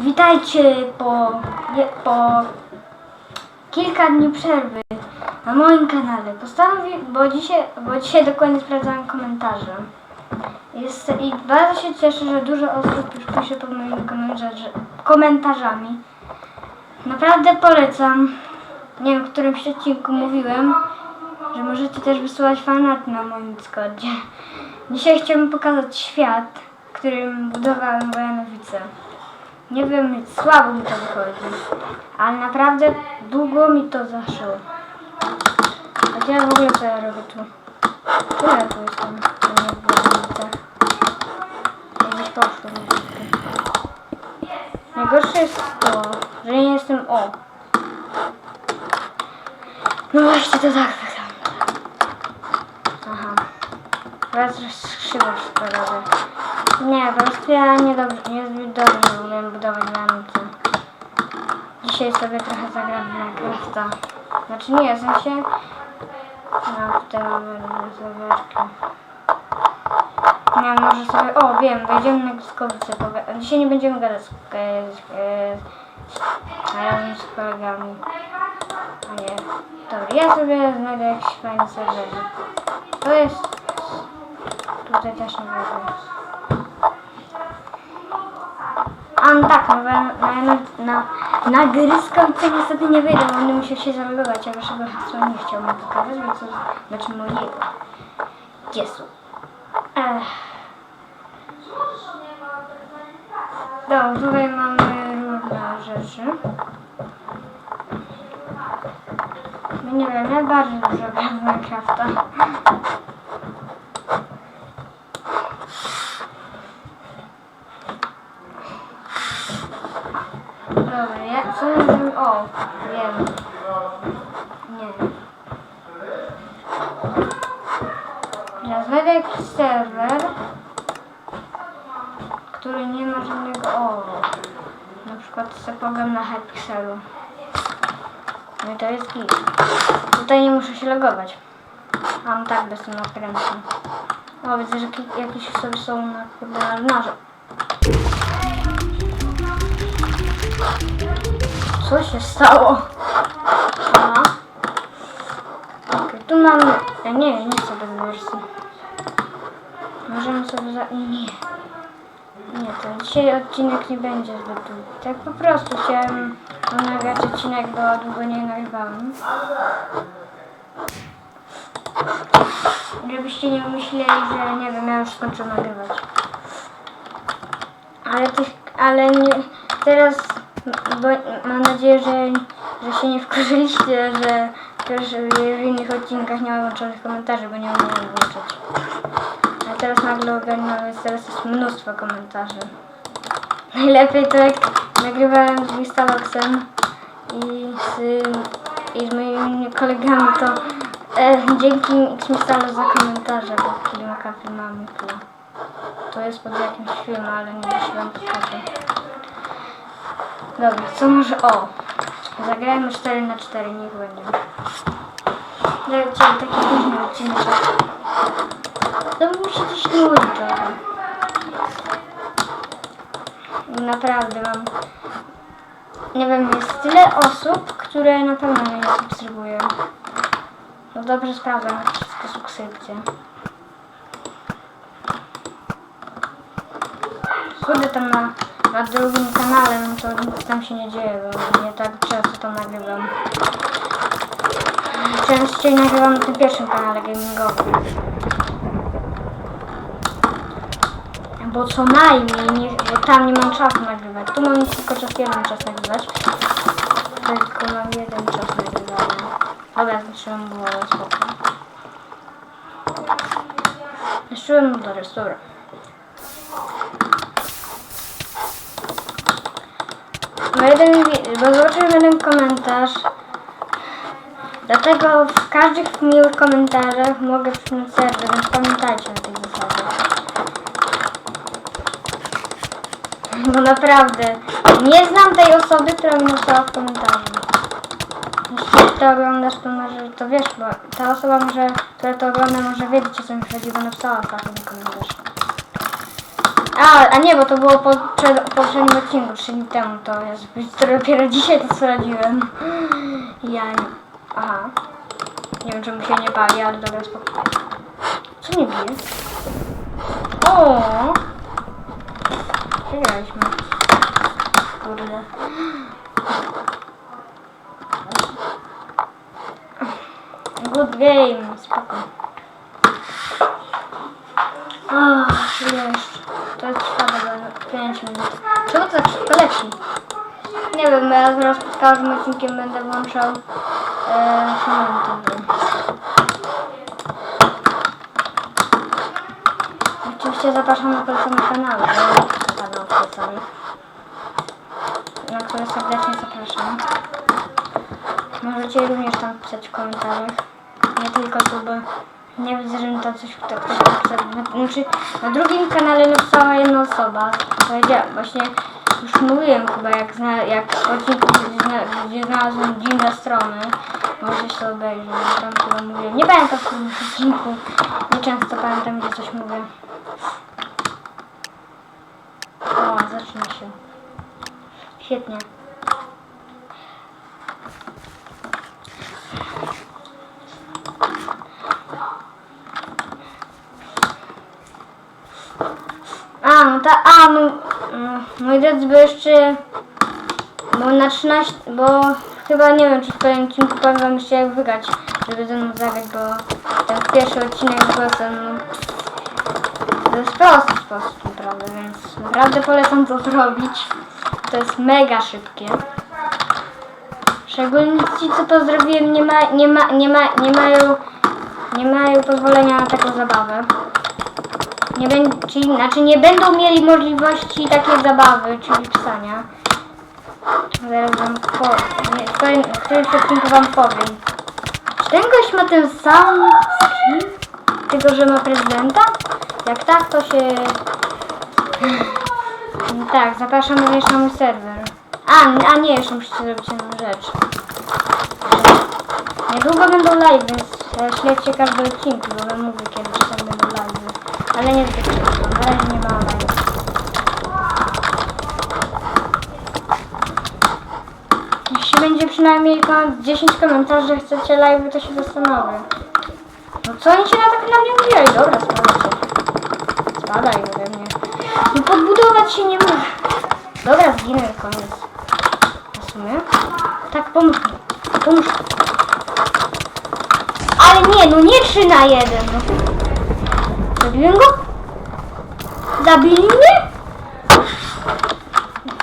Witajcie po, po kilka dni przerwy na moim kanale. Postanowię, bo dzisiaj, bo dzisiaj dokładnie sprawdzałem komentarze. Jest, I bardzo się cieszę, że dużo osób już pisze pod moimi komentarze, komentarzami. Naprawdę polecam. Nie wiem, w którymś odcinku mówiłem, że możecie też wysyłać fanaty na moim Discordzie. Dzisiaj chciałbym pokazać świat, którym budowałem Wojanowice. Nie wiem, słabo mi to wychodzi, ale naprawdę długo mi to zaszło. A gdzie ja w ogóle co ja robię tu? Ile ja tu jestem? To nie w Wojanowice. Gdzieś poszło. niestety. Najgorsze jest to, że nie jestem o. No właśnie to tak wygląda. Aha. Teraz krzywo wszystko robię. Nie, po prostu ja nie dobrze, niezbyt dobrze umiem budować granice. Dzisiaj sobie trochę zagram w Minecrafta. Znaczy nie, w sensie... No, tutaj mamy zawiarki. Nie wiem, może sobie... O, wiem, wejdziemy na Gruskowicę. poga- Dzisiaj nie będziemy gadać z, z, z, razem z kolegami. Nie. Dobra, ja sobie znajdę jakiś fajny serwer. To jest... Tutaj też nie wiem. No tak, no, bo na, na, na, gry końca niestety nie wyjdę, bo będę musiał się zalogować, a waszego hasła nie chciał mi pokazać, więc to znaczy mojego. Jezu. Ech. Dobra, tutaj mamy różne rzeczy. Nie wiem, ja bardzo dużo gram Minecrafta. Dobra, ja co możemy... O, wiem. Nie. Ja znajdę jakiś serwer, który nie ma żadnego... O, na przykład sobie pogram na Hypixelu. No i to jest git. Tutaj nie muszę się logować. Mam tak bez tym nakręcę. O, widzę, że ki- jakieś osoby są na kurde marynarze. Co się stało? Aha. Okej, tu mamy... Ja nie, nie chcę bez wersji. Możemy sobie za... Nie. Nie, to dzisiaj odcinek nie będzie zbyt długi. Tak po prostu chciałem nagrać odcinek, bo długo nie nagrywałem. Żebyście nie myśleli, że nie wiem, ja już skończę nagrywać. Ale tych, ale nie, teraz, bo mam nadzieję, że, że się nie wkurzyliście, że też w innych odcinkach nie ma włączonych komentarzy, bo nie umiem włączyć. A teraz nagle ogarnąłem, teraz jest mnóstwo komentarzy. Najlepiej to jak nagrywałem z Wistaloxem i z, i z moimi kolegami, to e, dzięki Xmistalo za komentarze, bo kilka filmami. To jest pod jakimś filmem, ale nie wiem, czy wam pokażę. Dobra, co może... O! Zagrajmy 4 na 4 niech będzie. Dajcie taki późny odcinek. To musi coś nudzi trochę. Naprawdę mam... Nie wiem, jest tyle osób, które na pewno mnie nie subskrybują. No dobrze sprawdzam wszystko subskrypcje. Kurde tam na, na drugim kanale, no to nic tam się nie dzieje, bo nie tak często to nagrywam. Częściej nagrywam na tym pierwszym kanale gamingowym. Bo co najmniej, nie, bo tam nie mam czasu nagrywać. Tu mam tylko czas jeden czas nagrywać. Tylko mam jeden czas nagrywania. Dobra, zatrzymam było spoko. Zniszczyłem motor, jest dobra. Bo, jeden, wi- bo zobaczyłem jeden komentarz. Dlatego w każdych miłych komentarzach mogę przyjąć serwer, więc pamiętajcie na tej zasadzie. Bo naprawdę nie znam tej osoby, która mi napisała w komentarzu. Jeśli to oglądasz, to może to wiesz, bo ta osoba może, która to ogląda, może wiedzieć o co mi chodzi, bo napisała w takim komentarzu. A, a nie, bo to było po przed- poprzednim odcinku, 3 dni temu, to jest dopiero dzisiaj to sprawdziłem. Ja nie... Aha. Nie wiem, czemu się nie pali, ale dobra, spokojnie. Co nie bije? O! Przegraliśmy. Kurde. Good game, spoko. Ach, jeszcze. To trwa do 5 minut. Czemu to tak szybko leci? Nie wiem, ja zaraz pod każdym odcinkiem będę włączał e, filmy. Oczywiście zapraszam na polecenie kanału, bo kanał polecony, na który serdecznie zapraszam. Możecie również tam pisać w komentarzach, nie tylko suby. Nie widzę, że to coś kto, ktoś napisał. Znaczy, na drugim kanale napisała jedna osoba. Powiedziała, właśnie już mówiłem chyba, jak, zna, jak odcinku, gdzie, zna, gdzie znalazłem dziwne strony. Możecie się obejrzeć, tam chyba mówiłem. Nie pamiętam w którym odcinku. Nie często pamiętam, gdzie coś mówię. O, zaczyna się. Świetnie. A, no ta, a, no, moi drodzy, bo jeszcze, bo na 13, bo chyba nie wiem, czy w kolejnym odcinku powiem wam jeszcze jak wygrać, żeby ze mną zagrać, bo ten pierwszy odcinek z głosem, no, to jest prosty sposób, naprawdę, więc naprawdę polecam to zrobić. To jest mega szybkie. Szczególnie ci, co to zrobiłem, nie, ma, nie, ma, nie, ma, nie mają, nie mają pozwolenia na taką zabawę. Nie czyli, znaczy nie będą mieli możliwości takiej zabawy, czyli pisania. Zaraz wam po, nie, w którym- w odcinku wam powiem. Czy ten gość ma ten sam skin? Tylko, że ma prezydenta? Jak tak, to się... Tak, zapraszam również na mój serwer. A, a nie, jeszcze musicie zrobić jedną rzecz. Niedługo będą live, więc śledźcie każdy odcinek, bo wam mówię kiedy tam będą live. Ale nie na razie nie ma live. Jeśli będzie przynajmniej ponad 10 komentarzy, że chcecie live, to się zastanowię. No co oni się na tak na mnie mówili? Dobra, spadajcie. Spadaj ode mnie. No podbudować się nie może. Dobra, zginę koniec. W sumie? Tak, pomóż mi. Pomóż mi. Ale nie, no nie 3 na 1. No. Zabiłem go? Zabili mnie?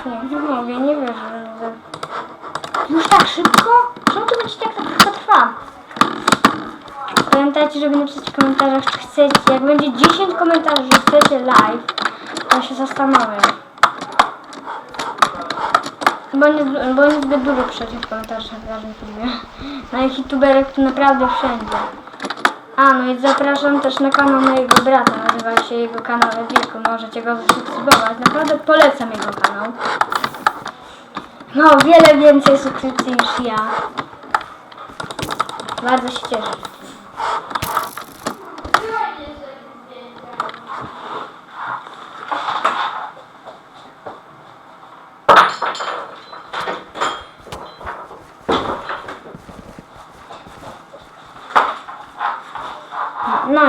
Nie, nie mogę, nie wierzę. że- Już tak szybko? Czemu to będzie tak szybko trwa? Pamiętajcie, żeby napisać w komentarzach, czy chcecie, jak będzie 10 komentarzy, że chcecie live, to się zastanowię. Bo nie, bo nie zbyt dużo przecież komentarzy na każdym filmie. Na youtuberach to naprawdę wszędzie. A, no i zapraszam też na kanał mojego brata, nazywa się jego kanał Wilku, możecie go zasubskrybować. Naprawdę polecam jego kanał. Ma o wiele więcej subskrypcji niż ja. Bardzo się cieszę.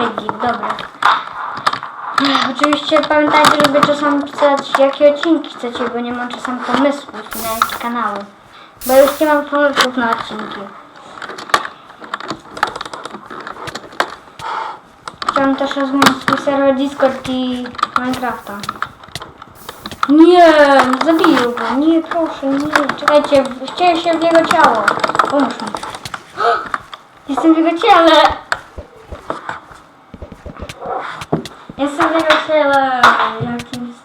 Git, dobra. Oczywiście pamiętajcie, żeby czasami pisać jakie odcinki chcecie, bo nie mam czasami pomysłów na jakie kanały. Bo już nie mam pomysłów na odcinki. Chciałam też rozmawiać swój serwer Discord i Minecrafta. Nie, zabiję go. Nie, proszę, nie. Czekajcie, wcielę się w jego ciało. Pomóż mi. Jestem w jego ciele. Jestem w jego ciele. Jakimś...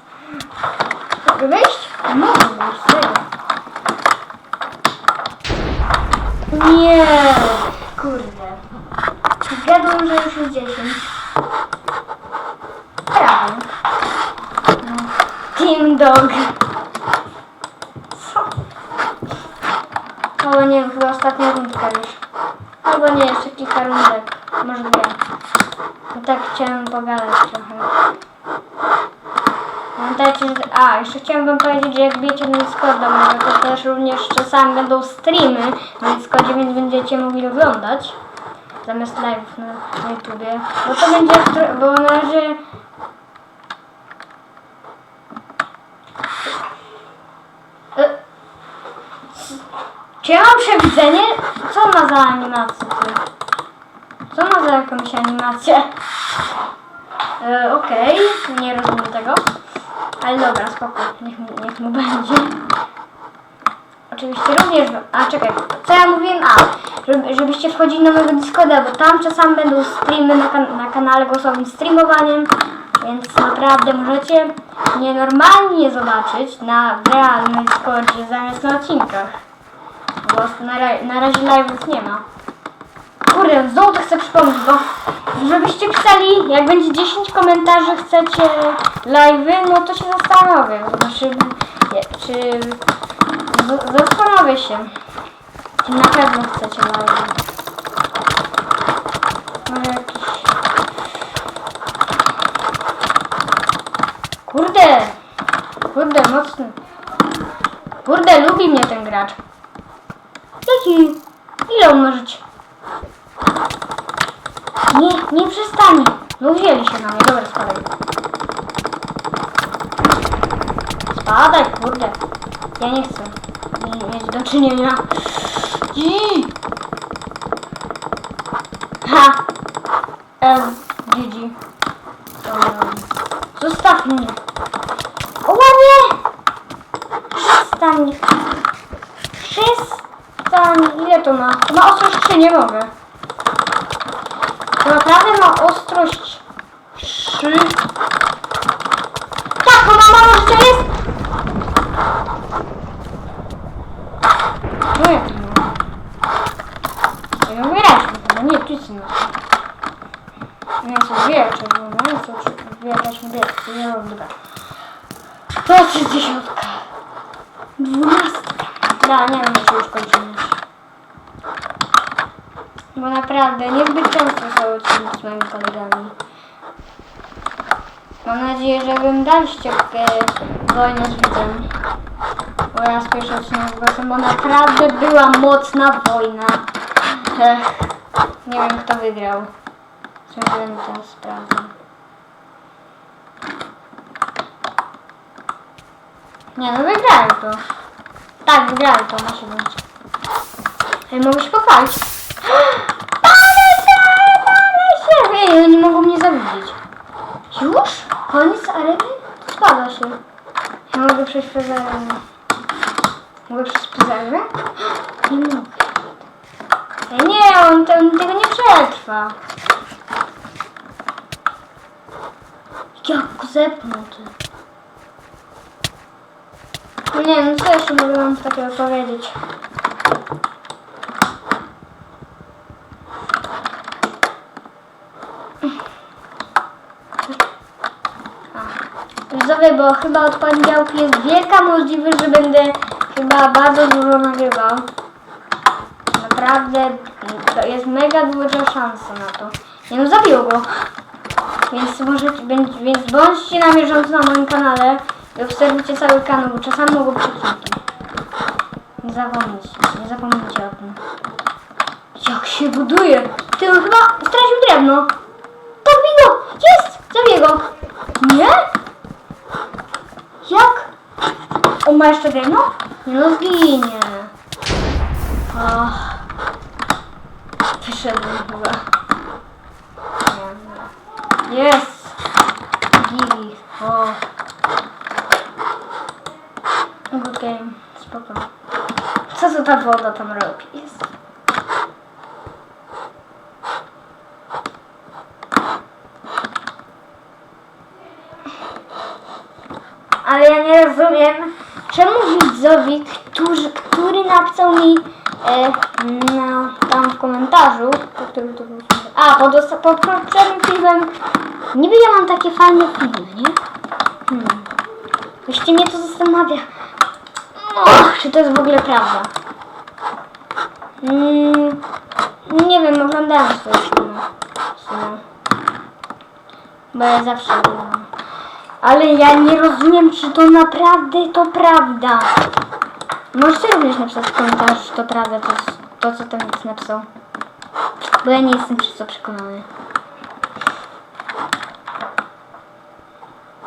Mogę wyjść? Mogę wyjść, serio. Nie, kurde. Zgadłem, że już jest 10. Prawie. No. Team Dog. Co? Albo nie wiem, chyba ostatnia rundka już. Albo nie, jeszcze kilka rundek. Może dwie. No tak chciałem pogadać trochę. Pamiętajcie, że... A, jeszcze chciałem wam powiedzieć, że jak bijecie na Discorda to też również czasami będą streamy na Discordzie, więc będziecie mogli oglądać. Zamiast live na, na YouTubie. Bo to będzie... Bo na razie... Czy ja mam przewidzenie? Co ma za animację? ty? Co ma za jakąś animację? E, Okej, nie rozumiem tego. Ale dobra, spoko, niech, mu- niech mu będzie. Oczywiście również... A, czekaj, co ja mówiłem? A, żeby, żebyście wchodzili na mojego Discorda, bo tam czasami będą streamy na, kan- na kanale głosowym streamowaniem, więc naprawdę możecie mnie normalnie zobaczyć na realnym Discordzie zamiast na odcinkach. Bo na, ra- na razie live'ów nie ma. Kurde, znowu to chcę przypomnieć, bo żebyście pisali, jak będzie 10 komentarzy, chcecie live'y, no to się zastanowię. Znaczy, nie, czy zastanowię się, czy na pewno chcecie live'y. Jakiś... Kurde! Kurde, mocny. Kurde, lubi mnie ten gracz. Jaki? Ile on? Nie, nie przestanie. No wzięli się na mnie. Dobra, spadaj. Spadaj, kurde. Ja nie chcę mi- mieć do czynienia. I. Ha! Em, GG. Zostaw mnie. O nie! Przestań. Przestań. Ile to ma? To ma ostrość 3, nie mogę. To naprawdę ma ostrość 3. Tak, bo ma mało życia jest! No jak to nie? Ja umierać no nie, tu jest inna. Nie, są dwie czerwone, są dwie niebieska, nie mam dobra. To jest dziesiątka. Dwunastka. Da, nie wiem, czy już kończymy. Bo naprawdę niezbyt często są odcinki z moimi kolegami. Mam nadzieję, że oglądaliście e, wojnę z widzem. Bo ja pierwszy odcinek głosem, bo naprawdę była mocna wojna. Nie wiem kto wygrał. Ciągle teraz sprawdzam. Nie no wygrałem to. Tak, wygrałem to, musi być. Ej, mogę się pochwalić. Palę się, palę się! Ej, oni mogą mnie zawidzieć. Już? Koniec areny? Spada się. Ja mogę przejść przez arenę. Mogę przez arenę? Nie mogę. Ej, nie, on ten, tego nie przetrwa. Jak go zepnął ty. No nie, no co jeszcze mogę wam takiego powiedzieć? Widzowie, bo chyba od poniedziałku jest wielka możliwość, że będę chyba bardzo dużo nagrywał. Naprawdę to jest mega duża szansa na to. Nie no, zabił go. Więc możecie, więc, więc bądźcie na bieżąco na moim kanale i obserwujcie cały kanał, bo czasami mogą przecinki. Nie zapomnijcie, nie zapomnijcie o tym. Jak się buduje! Ty on chyba stracił drewno. Tak! Jest! Zabiję go! Nie? Jak? On ma jeszcze drewno? Nie no, zginie. Ach. Wyszedłem chyba. Jest! Gili. O. Good game. Spoko. Co to ta woda tam robi? Jest. Ale ja nie rozumiem, czemu widzowie, którzy, który napisał mi e, na, tam w komentarzu, to był, a, pod, pod poprzednim filmem, niby ja mam takie fajne filmy, nie? Hmm. Właściwie mnie to zastanawia, Och, czy to jest w ogóle prawda. Mm, nie wiem, oglądałem swoje filmy. Bo ja zawsze oglądam. Ale ja nie rozumiem, czy to naprawdę to prawda. Możecie również napisać w komentarzu, czy to prawda, to, to co ten widz napisał. Bo ja nie jestem przez to przekonany.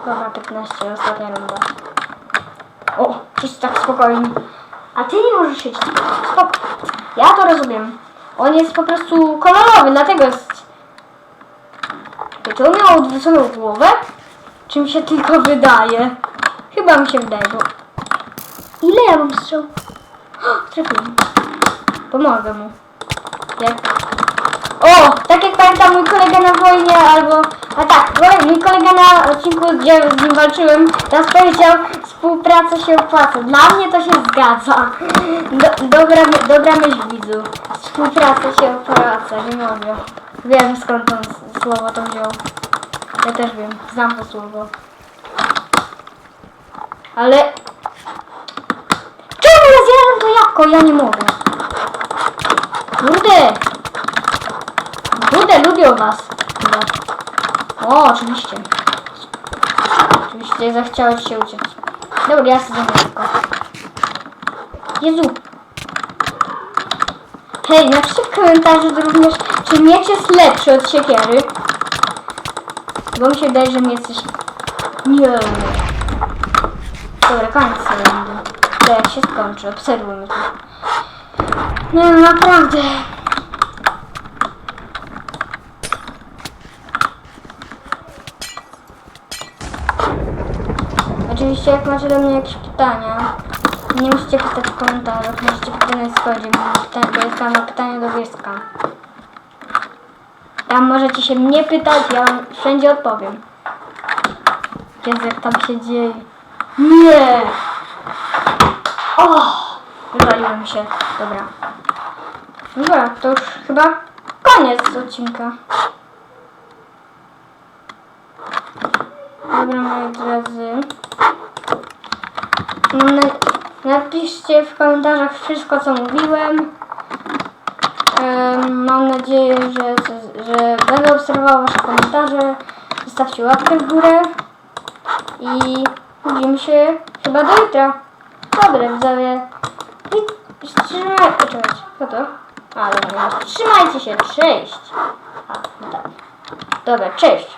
Dobra, 15, ostatnia runda. O, wszyscy tak spokojni. A ty nie możesz siedzieć. Spoko. Ja to rozumiem. On jest po prostu kolorowy, dlatego jest... Czy miał odwróconą głowę? Czy mi się tylko wydaje? Chyba mi się wydaje, bo... Ile ja mam strzał? O, trafiłem. Pomogę mu. Jak... O, tak jak pamiętam mój kolega na wojnie, albo... A tak, kole- mój kolega na odcinku, gdzie z nim walczyłem, teraz powiedział, współpraca się opłaca. Dla mnie to się zgadza. Do, dobra, dobra myśl widzu. Współpraca się opłaca, nie mogę. Wiem skąd s- słowo to wziął. Ja też wiem, znam to słowo. Ale... Czemu ja zjadłem to jabłko? Ja nie mogę. Kurde! Kurde, lubią was. Chyba. O, oczywiście. Oczywiście zachciałeś się uciec. Dobra, ja sobie szybko. Jezu. Hej, napiszcie w komentarzu również, czy miecz jest lepszy od siekiery. Bo mi się wydaje, że miecz jest... Nie. Dobra, koniec rundy. To jak się skończy, obserwujmy to. No, naprawdę. Oczywiście jak macie do mnie jakieś pytania, nie musicie pisać w komentarzach, możecie na Discordzie, pytanie, to jest kanał pytanie do wieska. Tam możecie się mnie pytać, ja wam wszędzie odpowiem. Jezu, jak tam się dzieje. Nie! O! Wywaliłem się. Dobra. Dobra, to już chyba koniec odcinka. Dobra, moi drodzy. Napiszcie w komentarzach wszystko, co mówiłem. Em, mam nadzieję, że, że będę obserwował Wasze komentarze. Zostawcie łapkę w górę. I widzimy się chyba do jutra. Dobra, widzowie. I trzymajcie. Czekajcie, co to? A, dobra. Trzymajcie się, cześć. A, no tak. Dobra, cześć.